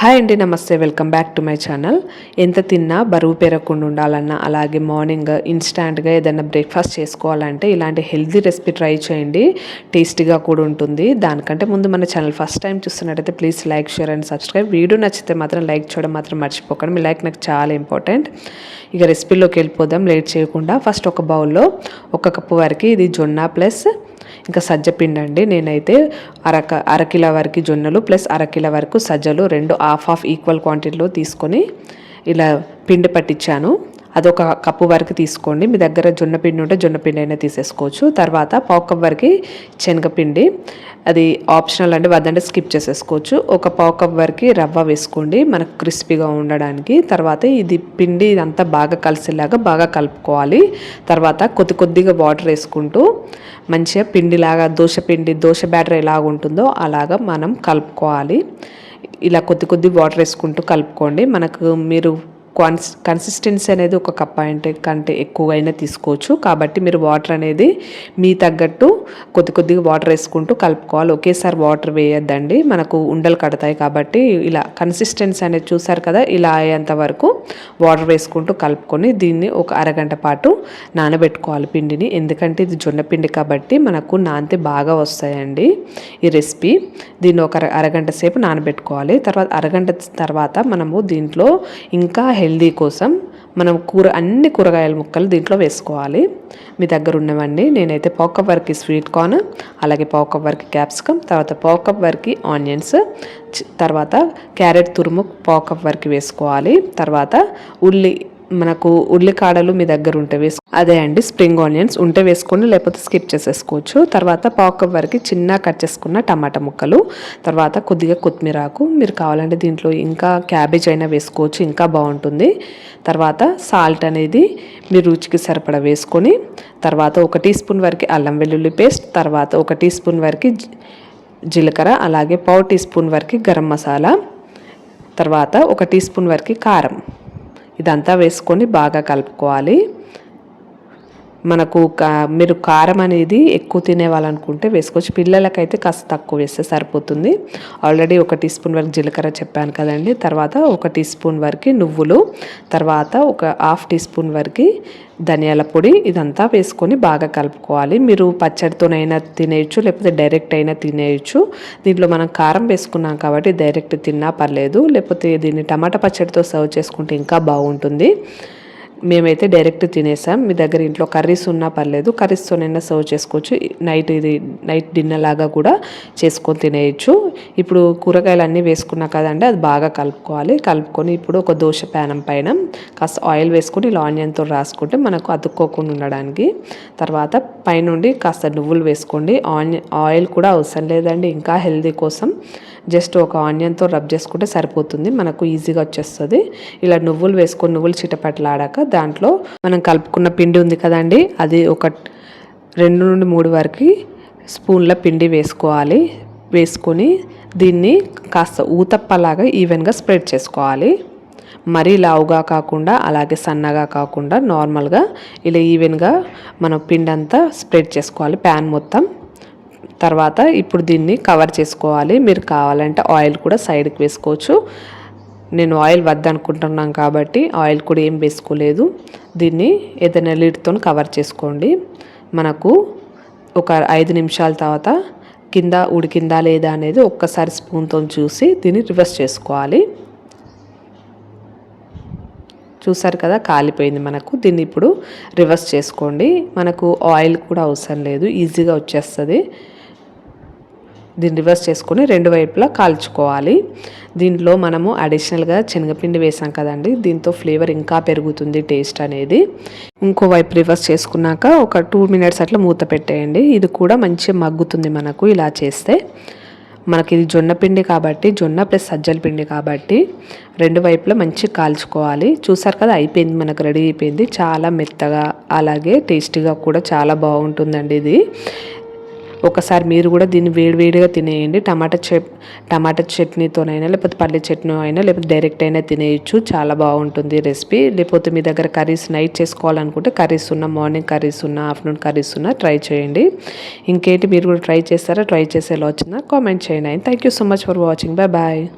Hi అండి నమస్తే. Welcome back to my channel. ఎంత తిన్నా బరువు పెరగకుండా ఉండాలన్నా అలాగే మార్నింగ్ ఇన్స్టాంట్గా ఏదైనా బ్రేక్ఫాస్ట్ చేసుకోవాలంటే ఇలాంటి హెల్తీ రెసిపీ ట్రై చేయండి. టేస్టీగా కూడా ఉంటుంది. దానికంటే ముందు మన ఛానల్ ఫస్ట్ టైం చూస్తున్నట్టయితే please like share and subscribe. Video నచ్చితే మాత్రం లైక్ చేయడం మాత్రం మర్చిపోకండి. మీ లైక్ నాకు చాలా ఇంపార్టెంట్. ఇక రెసిపీలోకి వెళ్ళిపోదాం. లేట్ చేయకుండా ఫస్ట్ ఒక బౌల్లో ఒక కప్పు వరకు ఇది జొన్న ప్లస్ ఇంకా సజ్జపిండి అండి. నేనైతే అరక అరకిల వరకు జొన్నలు ప్లస్ అరకిల వరకు సజ్జలు రెండు హాఫ్ హాఫ్ ఈక్వల్ క్వాంటిటీలో తీసుకొని ఇలా పిండి పట్టించాను. అదొక కప్పు వరకు తీసుకోండి. మీ దగ్గర జొన్నపిండి ఉంటే జొన్నపిండి అయినా తీసేసుకోవచ్చు. తర్వాత పావు కప్ వరకు శనగపిండి. అది ఆప్షనల్ అంటే వద్దంటే స్కిప్ చేసేసుకోవచ్చు. ఒక పావు కప్ వరకు రవ్వ వేసుకోండి మనకు క్రిస్పీగా ఉండడానికి. తర్వాత ఇది పిండి ఇదంతా బాగా కలిసేలాగా బాగా కలుపుకోవాలి. తర్వాత కొద్ది కొద్దిగా వాటర్ వేసుకుంటూ మంచిగా పిండిలాగా దోశ పిండి దోశ బ్యాటర్ ఎలాగ ఉంటుందో అలాగా మనం కలుపుకోవాలి. ఇలా కొద్ది కొద్ది వాటర్ వేసుకుంటూ కలుపుకోండి. మనకు మీరు క్వాన్స్ కన్సిస్టెన్సీ అనేది ఒక కప్ అంటే కంటే ఎక్కువైనా తీసుకోవచ్చు. కాబట్టి మీరు వాటర్ అనేది మీ తగ్గట్టు కొద్ది కొద్దిగా వాటర్ వేసుకుంటూ కలుపుకోవాలి. ఒకేసారి వాటర్ వేయద్దండి. మనకు ఉండలు కడతాయి కాబట్టి ఇలా కన్సిస్టెన్సీ అనేది చూసారు కదా ఇలా అయ్యేంత వరకు వాటర్ వేసుకుంటూ కలుపుకొని దీన్ని ఒక అరగంట పాటు నానబెట్టుకోవాలి పిండిని. ఎందుకంటే ఇది జొన్న పిండి కాబట్టి మనకు నాంతి బాగా వస్తాయండి ఈ రెసిపీ దీన్ని ఒక అరగంట సేపు నానబెట్టుకోవాలి. తర్వాత అరగంట తర్వాత మనము దీంట్లో ఇంకా హెల్దీ కోసం మనం కూర అన్ని కూరగాయల ముక్కలు దీంట్లో వేసుకోవాలి. మీ దగ్గర ఉన్నవన్నీ నేనైతే పావు కప్ వరకు స్వీట్ కార్న్ అలాగే పావు కప్ వరకు క్యాప్సికమ్ తర్వాత పావు కప్ వరకు ఆనియన్స్ తర్వాత క్యారెట్ తురుము పావు కప్ వరకు వేసుకోవాలి. తర్వాత ఉల్లి మనకు ఉల్లికాడలు మీ దగ్గర ఉంటే వేసుకో అదే అండి స్ప్రింగ్ ఆనియన్స్ ఉంటే వేసుకొని లేకపోతే స్కిప్ చేసేసుకోవచ్చు. తర్వాత పావు వరకు చిన్న కట్ చేసుకున్న టమాటా ముక్కలు తర్వాత కొద్దిగా కొత్తిమీర ఆకు. మీరు కావాలంటే దీంట్లో ఇంకా క్యాబేజ్ అయినా వేసుకోవచ్చు ఇంకా బాగుంటుంది. తర్వాత సాల్ట్ అనేది మీ రుచికి సరిపడా వేసుకొని తర్వాత ఒక టీ స్పూన్ వరకు అల్లం వెల్లుల్లి పేస్ట్ తర్వాత ఒక టీ స్పూన్ వరకు జీలకర్ర అలాగే పావు టీ స్పూన్ వరకు గరం మసాలా తర్వాత ఒక టీ స్పూన్ వరకు కారం. ఇదంతా వేసుకొని బాగా కలుపుకోవాలి. మనకు కా మీరు కారం అనేది ఎక్కువ తినేవాళ్ళనుకుంటే వేసుకోవచ్చు. పిల్లలకైతే కాస్త తక్కువ వేస్తే సరిపోతుంది. ఆల్రెడీ ఒక టీ స్పూన్ వరకు జీలకర్ర చెప్పాను కదండి. తర్వాత ఒక టీ స్పూన్ వరకు నువ్వులు. తర్వాత ఒక హాఫ్ టీ స్పూన్ వరకు ధనియాల పొడి. ఇదంతా వేసుకొని బాగా కలుపుకోవాలి. మీరు పచ్చడితోనైనా తినేయచ్చు లేకపోతే డైరెక్ట్ అయినా తినేయచ్చు. దీంట్లో మనం కారం వేసుకున్నాం కాబట్టి డైరెక్ట్ తిన్నా పర్లేదు. లేకపోతే దీన్ని టమాటా పచ్చడితో సర్వ్ చేసుకుంటే ఇంకా బాగుంటుంది. మేమైతే డైరెక్ట్ తినేసాం. మీ దగ్గర ఇంట్లో కర్రీస్ ఉన్నా పర్లేదు. కర్రీస్తోనైనా సర్వ్ చేసుకోవచ్చు. నైట్ ఇది నైట్ డిన్నర్ లాగా కూడా చేసుకొని తినేయచ్చు. ఇప్పుడు కూరగాయలు అన్నీ వేసుకున్నా కదండి అది బాగా కలుపుకోవాలి. కలుపుకొని ఇప్పుడు ఒక దోశ ప్యానం పైన కాస్త ఆయిల్ వేసుకొని ఇలా ఆనియన్తో రాసుకుంటే మనకు అతుక్కోకుండా ఉండడానికి. తర్వాత పైనుండి కాస్త నువ్వులు వేసుకోండి. ఆనియన్ ఆయిల్ కూడా అవసరం లేదండి. ఇంకా హెల్దీ కోసం జస్ట్ ఒక ఆనియన్తో రబ్ చేసుకుంటే సరిపోతుంది. మనకు ఈజీగా వచ్చేస్తుంది. ఇలా నువ్వులు వేసుకొని నువ్వులు చిటపట్లాడాక దాంట్లో మనం కలుపుకున్న పిండి ఉంది కదండి అది ఒక రెండు నుండి మూడు వరకు స్పూన్ల పిండి వేసుకోవాలి. వేసుకొని దీన్ని కాస్త ఊతప్పలాగా ఈవెన్గా స్ప్రెడ్ చేసుకోవాలి. మరీ లావుగా కాకుండా అలాగే సన్నగా కాకుండా నార్మల్గా ఇలా ఈవెన్గా మనం పిండి అంతా స్ప్రెడ్ చేసుకోవాలి ప్యాన్ మొత్తం. తర్వాత ఇప్పుడు దీన్ని కవర్ చేసుకోవాలి. మీరు కావాలంటే ఆయిల్ కూడా సైడ్కి వేసుకోవచ్చు. నేను ఆయిల్ వద్దనుకుంటున్నాను కాబట్టి ఆయిల్ కూడా ఏం వేసుకోలేదు. దీన్ని ఏదైనా లీడ్తో కవర్ చేసుకోండి. మనకు ఒక ఐదు నిమిషాల తర్వాత కింద ఉడికిందా లేదా అనేది ఒక్కసారి స్పూన్తో చూసి దీన్ని రివర్స్ చేసుకోవాలి. చూసారు కదా కాలిపోయింది మనకు. దీన్ని ఇప్పుడు రివర్స్ చేసుకోండి. మనకు ఆయిల్ కూడా అవసరం లేదు. ఈజీగా వచ్చేస్తుంది. దీన్ని రివర్స్ చేసుకొని రెండు వైపులా కాల్చుకోవాలి. దీంట్లో మనము అడిషనల్గా శనగపిండి వేసాం కదండి. దీంతో ఫ్లేవర్ ఇంకా పెరుగుతుంది టేస్ట్ అనేది. ఇంకో వైపు రివర్స్ చేసుకున్నాక ఒక టూ మినిట్స్ అట్లా మూత పెట్టేయండి. ఇది కూడా మంచిగా మగ్గుతుంది మనకు ఇలా చేస్తే. మనకి ఇది జొన్న పిండి కాబట్టి జొన్న ప్లస్ సజ్జల పిండి కాబట్టి రెండు వైపులా మంచిగా కాల్చుకోవాలి. చూసారు కదా అయిపోయింది మనకు రెడీ అయిపోయింది. చాలా మెత్తగా అలాగే టేస్టీగా కూడా చాలా బాగుంటుందండి ఇది. ఒకసారి మీరు కూడా దీన్ని వేడివేడిగా తినేయండి. టమాటా చట్ టమాటా చట్నీతోనైనా లేకపోతే పల్లె చట్నీ అయినా లేకపోతే డైరెక్ట్ అయినా తినేయచ్చు. చాలా బాగుంటుంది రెసిపీ. లేకపోతే మీ దగ్గర కర్రీస్ నైట్ చేసుకోవాలనుకుంటే కర్రీస్ ఉన్న మార్నింగ్ కర్రీస్ ఉన్న ఆఫ్టర్నూన్ కర్రీస్ ఉన్న ట్రై చేయండి. ఇంకేంటి మీరు కూడా ట్రై చేస్తారా ట్రై చేసేలా వచ్చిందా? కామెంట్ చేయండి. Thank you so much for watching. Bye bye.